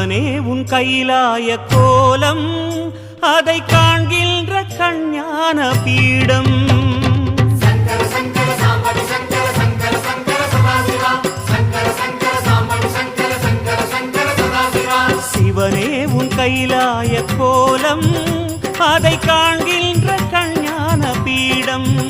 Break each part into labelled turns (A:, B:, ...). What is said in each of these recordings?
A: சிவனே உன் கைலாய கோலம் அதை காண்கின்ற கஞ்ஞான பீடம். சிவனே உன் கைலாய கோலம் அதை காண்கின்ற கஞ்ஞான பீடம்.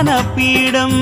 A: கஞ்ஞான பீடம்